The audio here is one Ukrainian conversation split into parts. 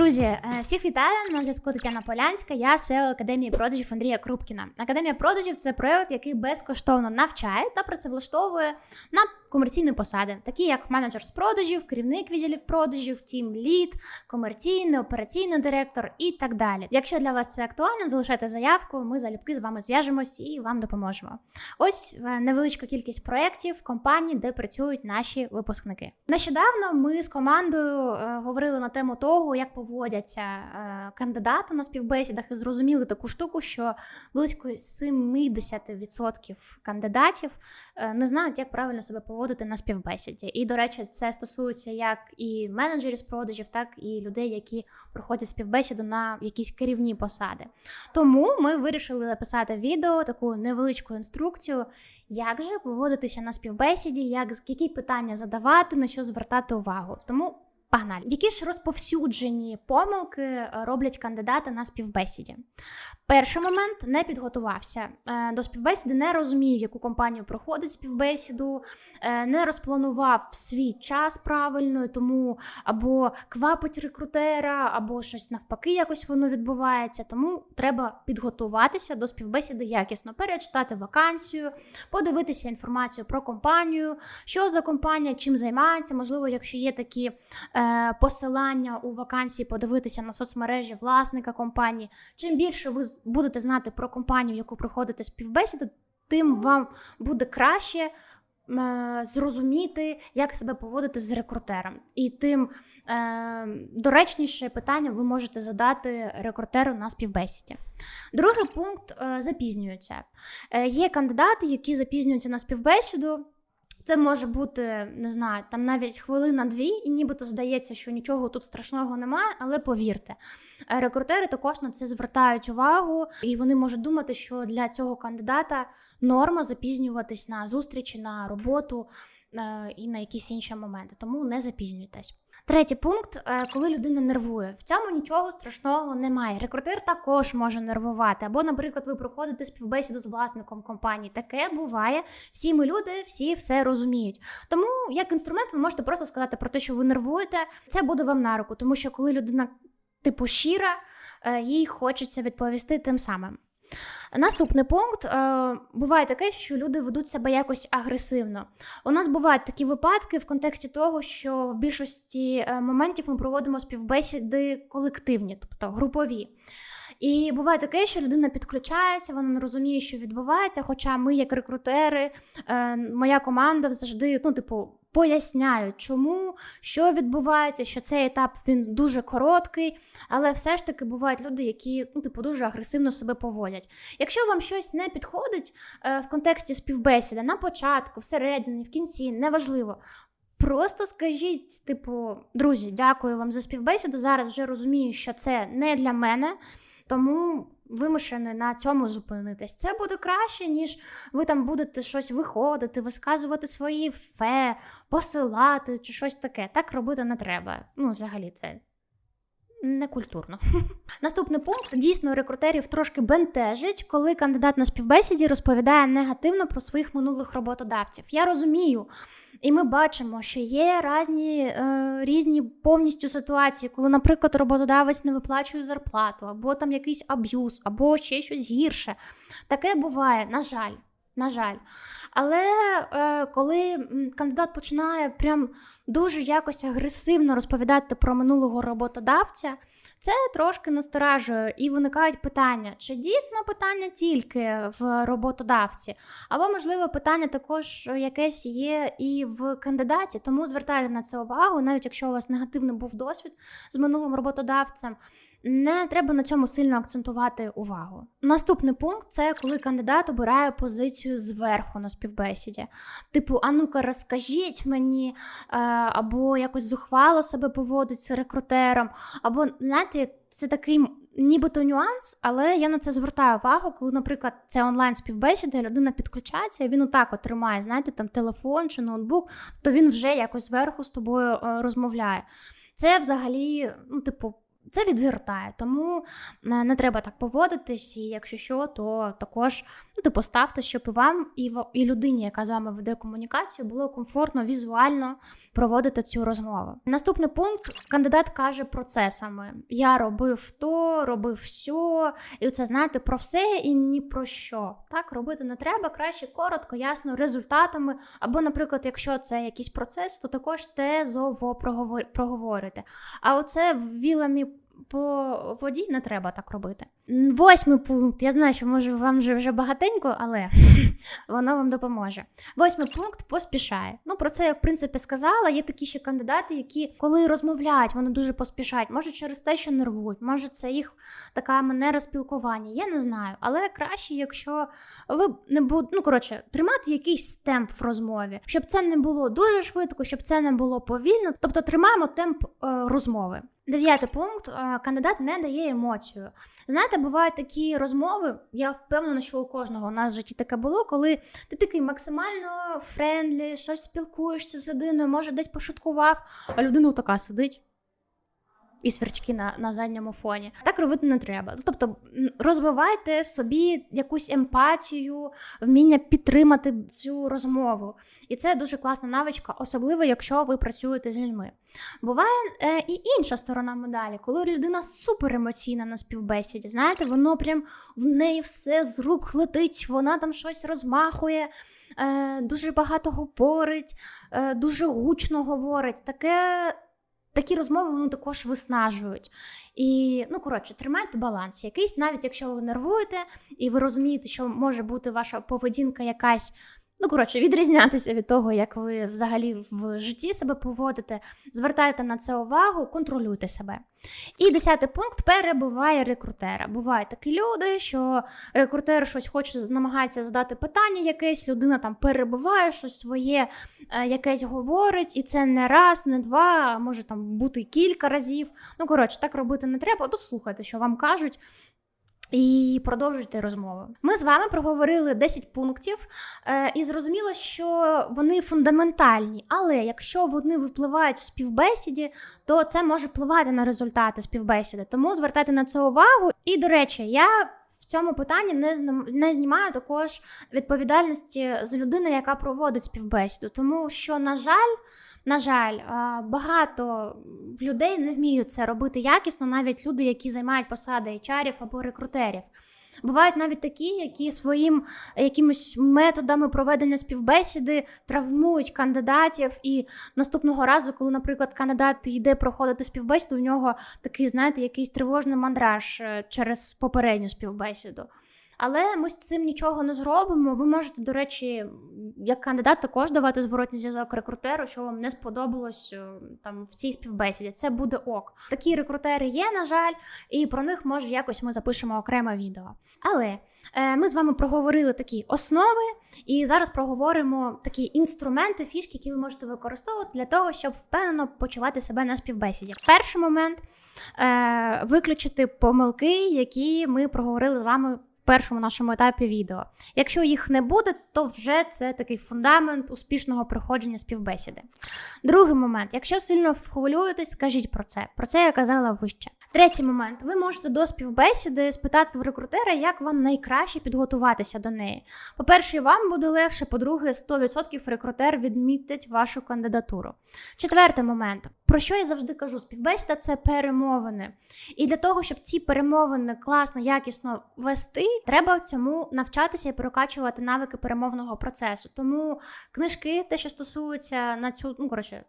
Друзі, е, всіх вітаю на зв'язку Тетяна Полянська. Я SEO Академії продажів Андрія Крупкіна. Академія продажів це проект, який безкоштовно навчає та працевлаштовує на комерційні посади, такі як менеджер з продажів, керівник відділів продажів, тім лід, комерційний, операційний директор і так далі. Якщо для вас це актуально, залишайте заявку. Ми залюбки з вами зв'яжемось і вам допоможемо. Ось е, невеличка кількість проєктів компаній, де працюють наші випускники. Нещодавно ми з командою е, говорили на тему того, як поводяться е, кандидати на співбесідах, і зрозуміли таку штуку, що близько 70% кандидатів не знають, як правильно себе поводити на співбесіді. І, до речі, це стосується як і менеджерів з продажів, так і людей, які проходять співбесіду на якісь керівні посади. Тому ми вирішили записати відео, таку невеличку інструкцію, як же поводитися на співбесіді, як які питання задавати, на що звертати увагу. Тому погнали. Які ж розповсюджені помилки е, роблять кандидати на співбесіді? Перший момент не підготувався е, до співбесіди, не розумів, яку компанію проходить співбесіду, е, не розпланував свій час правильно, тому або квапить рекрутера, або щось навпаки, якось воно відбувається. Тому треба підготуватися до співбесіди якісно, перечитати вакансію, подивитися інформацію про компанію, що за компанія, чим займається. Можливо, якщо є такі посилання у вакансії, подивитися на соцмережі власника компанії. Чим більше ви будете знати про компанію, яку проходите співбесіду, тим вам буде краще е, зрозуміти, як себе поводити з рекрутером. І тим е, доречніше питання ви можете задати рекрутеру на співбесіді. Другий пункт е, запізнюються. Е, є кандидати, які запізнюються на співбесіду. Це може бути, не знаю, там навіть хвилина-дві, і нібито здається, що нічого тут страшного немає, але повірте, е, рекрутери також на це звертають увагу, і вони можуть думати, що для цього кандидата норма запізнюватись на зустрічі, на роботу е, і на якісь інші моменти. Тому не запізнюйтесь. Третій пункт, е, коли людина нервує. В цьому нічого страшного немає. Рекрутер також може нервувати. Або, наприклад, ви проходите співбесіду з власником компанії. Таке буває. Всі ми люди, всі все розуміють. Тому як інструмент ви можете просто сказати про те, що ви нервуєте. Це буде вам на руку, тому що коли людина типу щира, е, їй хочеться відповісти тим самим. Наступний пункт е, буває таке, що люди ведуть себе якось агресивно. У нас бувають такі випадки в контексті того, що в більшості е, моментів ми проводимо співбесіди колективні, тобто групові. І буває таке, що людина підключається, вона не розуміє, що відбувається. Хоча ми, як рекрутери, е, моя команда завжди, ну, типу, поясняють, чому, що відбувається, що цей етап він дуже короткий, але все ж таки бувають люди, які ну, типу, дуже агресивно себе поводять. Якщо вам щось не підходить е, в контексті співбесіди на початку, всередині, в кінці, неважливо. Просто скажіть, типу, друзі, дякую вам за співбесіду. Зараз вже розумію, що це не для мене, тому вимушений на цьому зупинитись. Це буде краще, ніж ви там будете щось виходити, висказувати свої фе, посилати чи щось таке. Так робити не треба. Ну, взагалі, це некультурно. Наступний пункт дійсно рекрутерів трошки бентежить, коли кандидат на співбесіді розповідає негативно про своїх минулих роботодавців. Я розумію, і ми бачимо, що є різні, е, різні повністю ситуації, коли, наприклад, роботодавець не виплачує зарплату, або там якийсь аб'юз, або ще щось гірше. Таке буває, на жаль. На жаль. Але е, коли кандидат починає прям дуже якось агресивно розповідати про минулого роботодавця, це трошки насторажує і виникають питання: чи дійсно питання тільки в роботодавці, або, можливо, питання також якесь є і в кандидаті, тому звертайте на це увагу, навіть якщо у вас негативний був досвід з минулим роботодавцем. Не треба на цьому сильно акцентувати увагу. Наступний пункт це коли кандидат обирає позицію зверху на співбесіді. Типу, а ну-ка, розкажіть мені, е, або якось зухвало себе поводить з рекрутером, або знаєте, це такий нібито нюанс, але я на це звертаю увагу, коли, наприклад, це онлайн співбесіда, людина підключається, і він отак от тримає, знаєте, там телефон чи ноутбук, то він вже якось зверху з тобою е, розмовляє. Це взагалі, ну, типу. Це відвертає, тому е, не треба так поводитись, і якщо що, то також ну, типу, ставте, щоб і вам, і, в- і людині, яка з вами веде комунікацію, було комфортно візуально проводити цю розмову. Наступний пункт кандидат каже процесами: я робив то, робив сьо, і це знаєте про все і ні про що. Так робити не треба, краще коротко, ясно, результатами. Або, наприклад, якщо це якийсь процес, то також тезово проговор- проговорити. А оце вілами по воді не треба так робити. Восьмий пункт. Я знаю, що може вам вже, вже багатенько, але воно вам допоможе. Восьмий пункт поспішає. Ну про це я в принципі сказала. Є такі ще кандидати, які коли розмовляють, вони дуже поспішають. Може через те, що нервують, може це їх така манера спілкування. Я не знаю, але краще, якщо ви не будете, ну коротше, тримати якийсь темп в розмові, щоб це не було дуже швидко, щоб це не було повільно. Тобто тримаємо темп е, розмови. Дев'ятий пункт: е, кандидат не дає емоцію. Знаєте, бувають такі розмови. Я впевнена, що у кожного у нас в житті таке було, коли ти такий максимально френдлі, щось спілкуєшся з людиною, може десь пошуткував, а людина така сидить. І сверчки на, на задньому фоні. Так робити не треба. Тобто м, розвивайте в собі якусь емпатію, вміння підтримати цю розмову. І це дуже класна навичка, особливо якщо ви працюєте з людьми. Буває е, і інша сторона медалі, коли людина супер емоційна на співбесіді. Знаєте, воно прям в неї все з рук летить, вона там щось розмахує, е, дуже багато говорить, е, дуже гучно говорить. Таке. Такі розмови вони також виснажують. І, ну, коротше, тримайте баланс якийсь, навіть якщо ви нервуєте, і ви розумієте, що може бути ваша поведінка якась, ну, коротше, відрізнятися від того, як ви взагалі в житті себе поводите. Звертайте на це увагу, контролюйте себе. І десятий пункт перебуває рекрутера. Бувають такі люди, що рекрутер щось хоче, намагається задати питання якесь, людина там перебуває, щось своє е, якесь говорить, і це не раз, не два, а може там бути кілька разів. Ну, коротше, так робити не треба. Тут слухайте, що вам кажуть. І продовжуйте розмову. Ми з вами проговорили 10 пунктів, е, і зрозуміло, що вони фундаментальні. Але якщо вони випливають в співбесіді, то це може впливати на результати співбесіди. Тому звертайте на це увагу. І до речі, я цьому питанні не не знімаю також відповідальності з людини, яка проводить співбесіду, тому що, на жаль, на жаль, багато людей не вміють це робити якісно, навіть люди, які займають посади HR або рекрутерів. Бувають навіть такі, які своїм якимись методами проведення співбесіди травмують кандидатів. І наступного разу, коли, наприклад, кандидат йде проходити співбесіду, у нього такий, знаєте, якийсь тривожний мандраж е, через попередню співбесіду. Але ми з цим нічого не зробимо. Ви можете, до речі, як кандидат також давати зворотній зв'язок рекрутеру, що вам не сподобалось е, там в цій співбесіді. Це буде ок. Такі рекрутери є, на жаль, і про них може якось ми запишемо окреме відео. Але е, ми з вами проговорили такі основи, і зараз проговоримо такі інструменти, фішки, які ви можете використовувати для того, щоб впевнено почувати себе на співбесіді. Перший момент е, виключити помилки, які ми проговорили з вами. В першому нашому етапі відео. Якщо їх не буде, то вже це такий фундамент успішного проходження співбесіди. Другий момент: якщо сильно хвилюєтесь, скажіть про це. Про це я казала вище. Третій момент: ви можете до співбесіди спитати в рекрутера, як вам найкраще підготуватися до неї. По-перше, вам буде легше, по-друге, 100% рекрутер відмітить вашу кандидатуру. Четвертий момент. Про що я завжди кажу? Співбесіда це перемовини. І для того, щоб ці перемовини класно, якісно вести, треба цьому навчатися і прокачувати навики перемовного процесу. Тому книжки, те, що стосується на цю, ну коротше,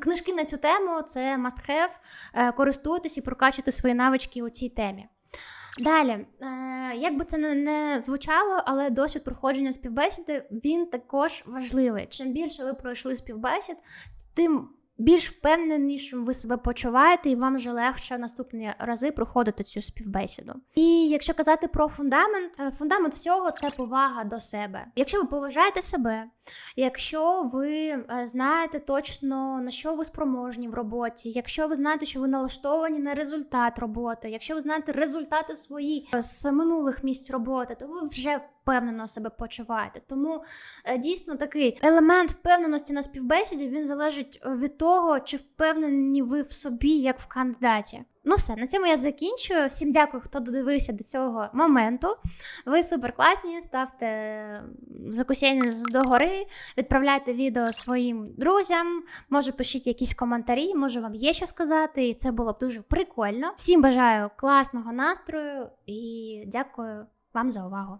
книжки на цю тему, це must have. Е, Користуйтесь і прокачуйте свої навички у цій темі. Далі, е, як би це не, звучало, але досвід проходження співбесіди він також важливий. Чим більше ви пройшли співбесід, тим більш впевненішим ви себе почуваєте, і вам вже легше наступні рази проходити цю співбесіду. І якщо казати про фундамент, е, фундамент всього це повага до себе. Якщо ви поважаєте себе, якщо ви е, знаєте точно на що ви спроможні в роботі, якщо ви знаєте, що ви налаштовані на результат роботи, якщо ви знаєте результати свої е, з минулих місць роботи, то ви вже впевнено себе почуваєте. Тому е, дійсно такий елемент впевненості на співбесіді він залежить від того, чи впевнені ви в собі, як в кандидаті. Ну все, на цьому я закінчую. Всім дякую, хто додивився до цього моменту. Ви супер класні. Ставте закусіння догори, відправляйте відео своїм друзям. Може, пишіть якісь коментарі, може вам є що сказати, і це було б дуже прикольно. Всім бажаю класного настрою і дякую вам за увагу.